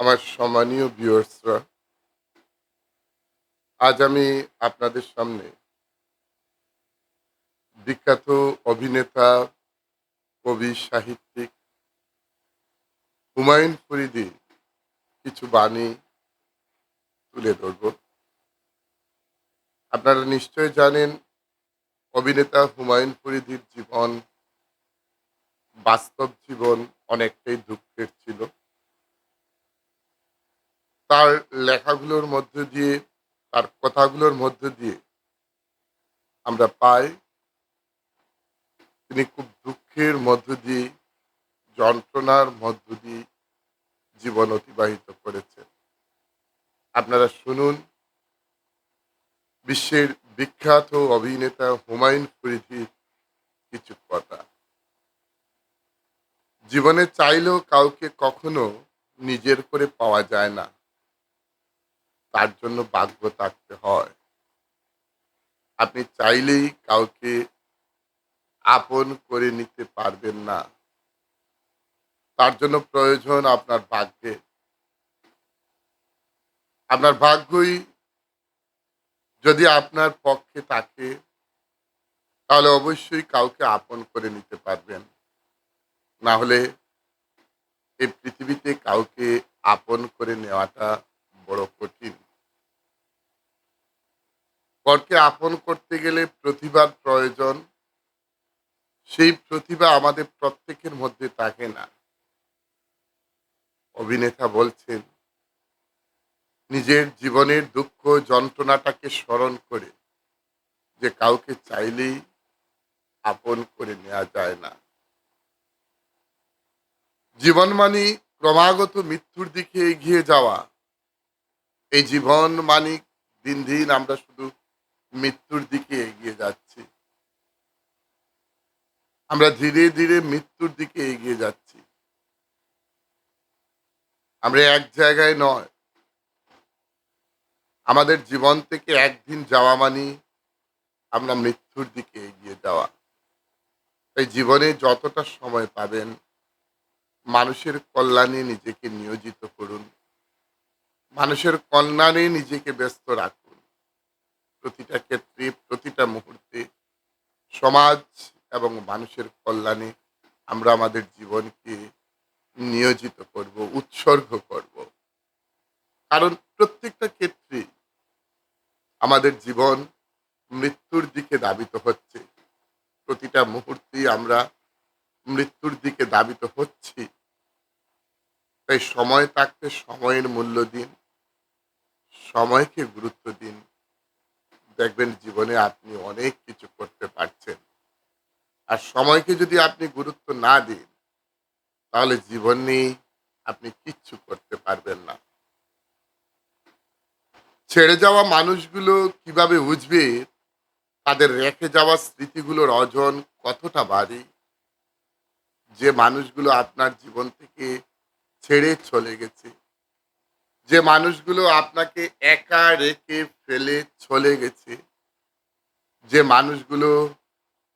আমার সম্মানীয় ভিউয়ার্সরা আজ আমি আপনাদের সামনে বিখ্যাত অভিনেতা, কবি, সাহিত্যিক হুমায়ুন ফরিদি কিছু বাণী তুলে ধরব। আপনারা নিশ্চয় জানেন, অভিনেতা হুমায়ুন ফরিদির জীবন, বাস্তব জীবন অনেকটাই দুঃখের ছিল। তার লেখাগুলোর মধ্য দিয়ে, তার কথাগুলোর মধ্য দিয়ে আমরা পাই। তিনি খুব দুঃখের মধ্য দিয়ে, যন্ত্রণার মধ্য দিয়ে জীবন অতিবাহিত করেছেন। আপনারা শুনুন, বিশ্বের বিখ্যাত অভিনেতা হুমায়ুন ফরিদির কিছু কথা। জীবনে চাইলেও কাউকে কখনো নিজের করে পাওয়া যায় না। তার জন্য ভাগ্য থাকতে হয়। আপনি চাইলেই কাউকে আপন করে নিতে পারবেন না। তার জন্য প্রয়োজন আপনার ভাগ্যে। আপনার ভাগ্যই যদি আপনার পক্ষে থাকে, তাহলে অবশ্যই কাউকে আপন করে নিতে পারবেন। না হলে এই পৃথিবীতে কাউকে আপন করে নেওয়াটা বড় কঠিন। পরকে আপন করতে গেলে প্রতিভার প্রয়োজন। সেই প্রতিভা আমাদের প্রত্যেকের মধ্যে থাকে না। অভিনেতা বলছেন, নিজের জীবনের দুঃখ যন্ত্রণাটাকে স্মরণ করে যে কাউকে চাইলেই আপন করে নেওয়া যায় না। জীবন মানে ক্রমাগত মৃত্যুর দিকে এগিয়ে যাওয়া, এই জীবন মানিক দিন দিন আমরা শুধু মৃত্যুর দিকে এগিয়ে যাচ্ছি। আমরা ধীরে ধীরে মৃত্যুর দিকে এগিয়ে যাচ্ছি। আমরা এক জায়গায় নয়। আমাদের জীবন থেকে একদিন যাওয়া মানে আমরা মৃত্যুর দিকে এগিয়ে যাওয়া। তাই জীবনে যতটা সময় পাবেন, মানুষের কল্যাণে নিজেকে নিয়োজিত করুন। মানুষের কল্যাণে নিজেকে ব্যস্ত রাখুন। প্রতিটা ক্ষেত্রে, প্রতিটা মুহূর্তে সমাজ এবং মানুষের কল্যাণে আমরা আমাদের জীবনকে নিয়োজিত করব, উৎসর্গ করব। কারণ প্রত্যেকটা ক্ষেত্রে আমাদের জীবন মৃত্যুর দিকে দাবিত হচ্ছে। প্রতিটা মুহূর্তেই আমরা মৃত্যুর দিকে দাবিত হচ্ছি। তাই সময় থাকতে সময়ের মূল্য দিন, সময়কে গুরুত্ব দিন। দেখবেন জীবনে আপনি অনেক কিছু করতে পারছেন। আর সময়কে যদি আপনি গুরুত্ব না দিন, তাহলে জীবন নিয়ে আপনি কিচ্ছু করতে পারবেন না। ছেড়ে যাওয়া মানুষগুলো কীভাবে বুঝবে? তাদের রেখে যাওয়া স্মৃতিগুলোর অজন কতটা ভারী যে মানুষগুলো আপনার জীবন থেকে ছেড়ে চলে গেছে। যে মানুষগুলো আপনাকে একা রেখে ফেলে চলে গেছে, যে মানুষগুলো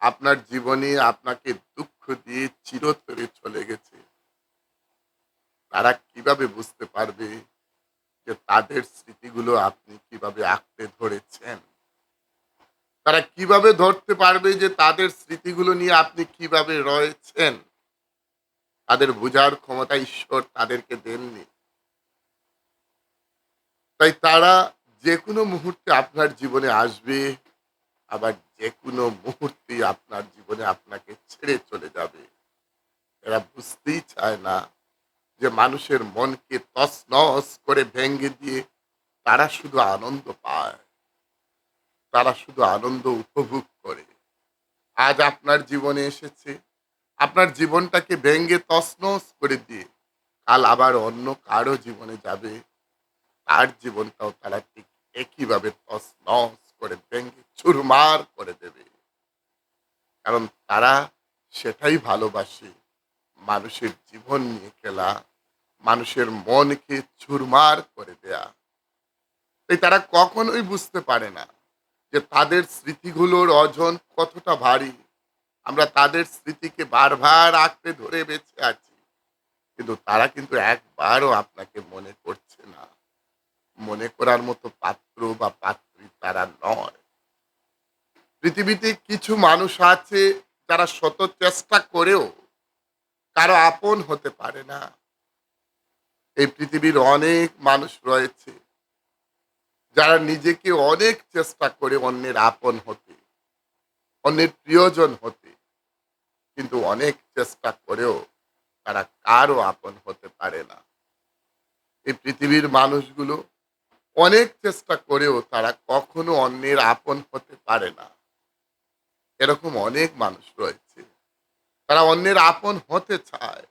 আপনার জীবনে আপনাকে দুঃখ দিয়ে চিরতরে চলে গেছে, তারা কীভাবে বুঝতে পারবে যে তাদের স্মৃতিগুলো আপনি কীভাবে আঁকড়ে ধরেছেন? তারা কীভাবে ধরতে পারবে যে তাদের স্মৃতিগুলো নিয়ে আপনি কীভাবে রয়েছেন? তাদের বোঝার ক্ষমতা ঈশ্বর তাদেরকে দেননি। তাই তারা যে কোনো মুহূর্তে আপনার জীবনে আসবে, আবার যে কোনো মুহূর্তে আপনার জীবনে আপনাকে ছেড়ে চলে যাবে। এরা বুঝতেই চায় না যে মানুষের মনকে তছনছ করে ভেঙে দিয়ে তারা শুধু আনন্দ পায়, তারা শুধু আনন্দ উপভোগ করে। আজ আপনার জীবনে এসেছে, আপনার জীবনটাকে ভেঙ্গে তছনছ করে দিয়ে কাল আবার অন্য কারও জীবনে যাবে। তার জীবনটাও তারা ঠিক একইভাবে তছনছ করে ভেঙ্গে চুরমার করে দেবে। কারণ তারা সেটাই ভালোবাসে, মানুষের জীবন নিয়ে খেলা, মানুষের মনকে চুরমার করে দেয়া। তাই তারা কখনোই বুঝতে পারে না যে তাদের স্মৃতিগুলোর অজন কতটা ভারী। আমরা তাদের স্মৃতিকে বারবার আঁকড়ে ধরে বেঁচে আছি, কিন্তু তারা কিন্তু একবারও আপনাকে মনে করছে না। মনে করার মতো পাত্র বা পাত্রী তারা নয়। পৃথিবীতে কিছু মানুষ আছে যারা শত চেষ্টা করেও কারও আপন হতে পারে না। এই পৃথিবীর অনেক মানুষ রয়েছে যারা নিজেকে অনেক চেষ্টা করে অন্যের আপন হতে, অন্যের প্রিয়জন হতে, কিন্তু অনেক চেষ্টা করেও তারা কারও আপন হতে পারে না। এই পৃথিবীর মানুষগুলো অনেক চেষ্টা করেও তারা কখনো অন্যের আপন হতে পারে না। এরকম অনেক মানুষ রয়েছে। তারা অন্যের আপন হতে চায়।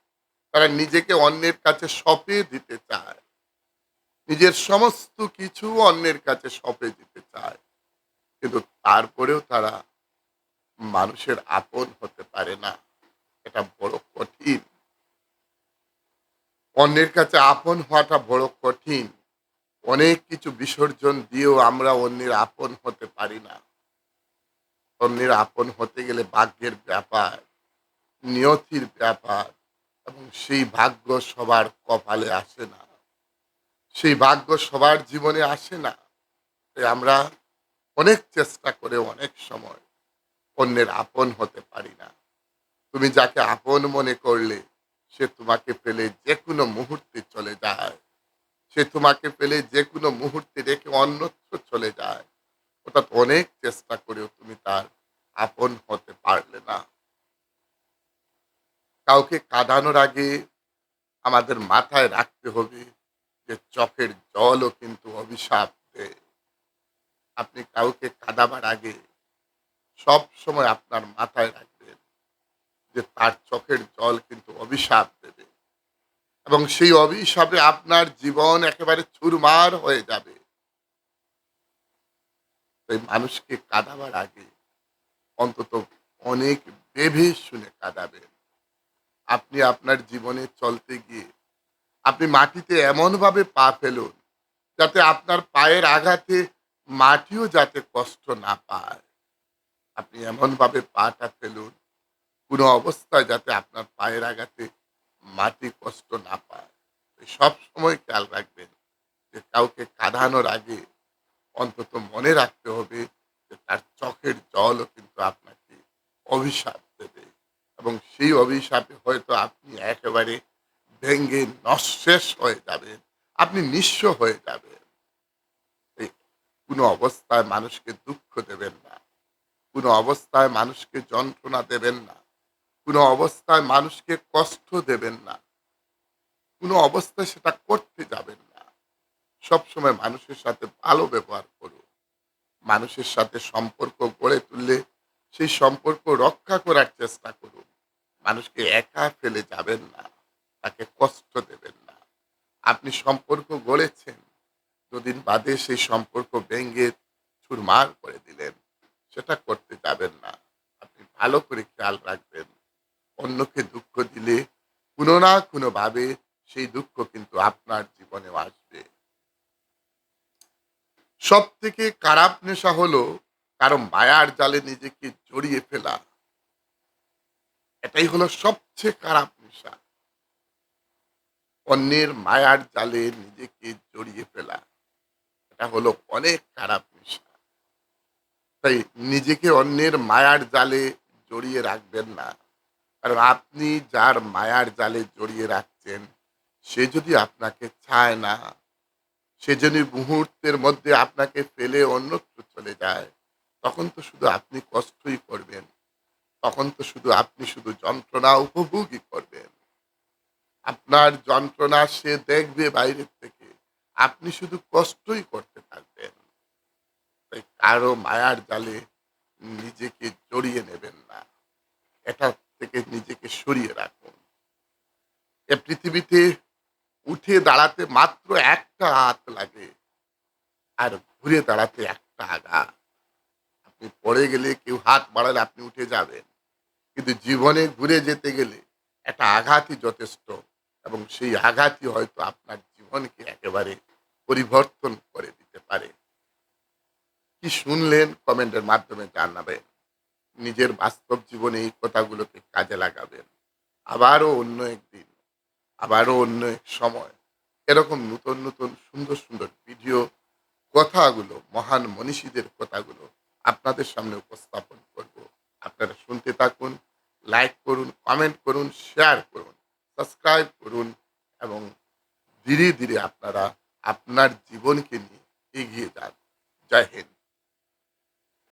তারা নিজেকে অন্যের কাছে সঁপে দিতে চায়। নিজের সমস্ত কিছু অন্যের কাছে সঁপে দিতে চায়। কিন্তু তারপরেও তারা মানুষের আপন হতে পারে না। এটা বড় কঠিন। অন্যের কাছে আপন হওয়াটা বড় কঠিন। অনেক কিছু বিসর্জন দিয়েও আমরা অন্যের আপন হতে পারি না। অন্যের আপন হতে গেলে ভাগ্যের ব্যাপার, নিয়তির ব্যাপার, এবং সেই ভাগ্য সবার কপালে আসে না। সেই ভাগ্য সবার জীবনে আসে না। তাই আমরা অনেক চেষ্টা করে অনেক সময় অন্যের আপন হতে পারি না। তুমি যাকে আপন মনে করলে, সে তোমাকে পেলে যে কোনো মুহূর্তে চলে যায়। সে তোমাকে পেলে যে কোনো মুহূর্তে রেখে অন্যত্র চলে যায়। অর্থাৎ অনেক চেষ্টা করেও তুমি তার আপন হতে পারলে না। কাউকে কাঁদানোর আগে আমাদের মাথায় রাখতে হবে যে চোখের জলও কিন্তু অভিশাপ আপনি কাউকে কাঁদাবার আগে সব সময় আপনার মাথায় রাখবেন যে তার চোখের জল কিন্তু অভিশাপ দেবে। এবং সেই অভিশাপে আপনার জীবন একেবারে চুরমার হয়ে যাবে। মানুষকে কাঁদাবার আগে অন্তত অনেক ভেবে শুনে কাঁদাবেন। আপনি আপনার জীবনে চলতে গিয়ে আপনি মাটিতে এমনভাবে পা ফেলুন যাতে আপনার পায়ের আঘাতে মাটিও যাতে কষ্ট না পায়। আপনি এমনভাবে পাটা ফেলুন, কোনো অবস্থায় যাতে আপনার পায়ের আঘাতে মাটি কষ্ট না পায়। সব সময় খেয়াল রাখবেন যে কাউকে কাঁদানোর আগে অন্তত মনে রাখতে হবে যে তার চোখের জলও কিন্তু আপনাকে অভিশাপ দেবে। এবং সেই অভিশাপে হয়তো আপনি একেবারে ভেঙ্গে নশেষ হয়ে যাবেন। আপনি নিঃস্ব হয়ে যাবেন। কোনো অবস্থায় মানুষকে দুঃখ দেবেন না। কোনো অবস্থায় মানুষকে যন্ত্রণা দেবেন না। কোনো অবস্থায় মানুষকে কষ্ট দেবেন না। কোনো অবস্থায় সেটা করতে যাবেন না। সবসময় মানুষের সাথে ভালো ব্যবহার করুন। মানুষের সাথে সম্পর্ক গড়ে তুললে সেই সম্পর্ক রক্ষা করার চেষ্টা করুন। মানুষকে একা ফেলে যাবেন না, তাকে কষ্ট দেবেন না। আপনি সম্পর্ক গড়েছেন, দুদিন বাদে সেই সম্পর্ক ভেঙ্গে চুরমার করে দিলেন। সেটা করতে যাবেন না। আপনি ভালো করে খেয়াল রাখবেন। অন্যকে দুঃখ দিলে কোনো না কোনো ভাবে সেই দুঃখ কিন্তু আপনার জীবনেও আসবে। সব থেকে খারাপ নেশা হলো কারও মায়ার জালে নিজেকে জড়িয়ে ফেলা। এটাই হলো সবচেয়ে খারাপ নেশা। অন্যের মায়ার জালে নিজেকে জড়িয়ে ফেলা। এটা হলো অনেক খারাপ নেশা। তাই নিজেকে অন্যের মায়ার জালে জড়িয়ে রাখবেন না। কারণ আপনি যার মায়ার জালে জড়িয়ে রাখছেন, সে যদি আপনাকে চায় না, সে যদি মুহূর্তের মধ্যে আপনাকে ফেলে অন্যত্র চলে যায়, তখন তো শুধু আপনি কষ্টই করবেন। তখন তো শুধু আপনি শুধু যন্ত্রণা উপভোগই করবেন। আপনার যন্ত্রণা সে দেখবে বাইরের থেকে। আপনি শুধু কষ্টই করতে থাকবেন। তাই কারও মায়ার জালে নিজেকে জড়িয়ে নেবেন না। এটা সরিয়ে রাখুন এ পৃথিবীতে উঠে দাঁড়াতে মাত্র একটা হাত লাগে, আর ঘুরে দাঁড়াতে একটা আঘাত। আপনি পড়ে গেলে কেউ হাত বাড়ালে আপনি উঠে যাবেন। কিন্তু জীবনে ঘুরে যেতে গেলে একটা আঘাতই যথেষ্ট, এবং সেই আঘাতই হয়তো আপনার জীবনকে একেবারে পরিবর্তন করে দিতে পারে। কি শুনলেন কমেন্টের মাধ্যমে জানাবেন। নিজের বাস্তব জীবনে এই কথাগুলোকে কাজে লাগাবেন। আবারও অন্য একদিন, আবারও অন্য এক সময়। এরকম নতুন নতুন, সুন্দর সুন্দর ভিডিও, কথাগুলো, মহান মনীষীদের কথাগুলো আপনাদের সামনে উপস্থাপন করব। আপনারা শুনতে থাকুন, লাইক করুন, কমেন্ট করুন, শেয়ার করুন, সাবস্ক্রাইব করুন এবং ধীরে ধীরে আপনারা আপনার জীবনকে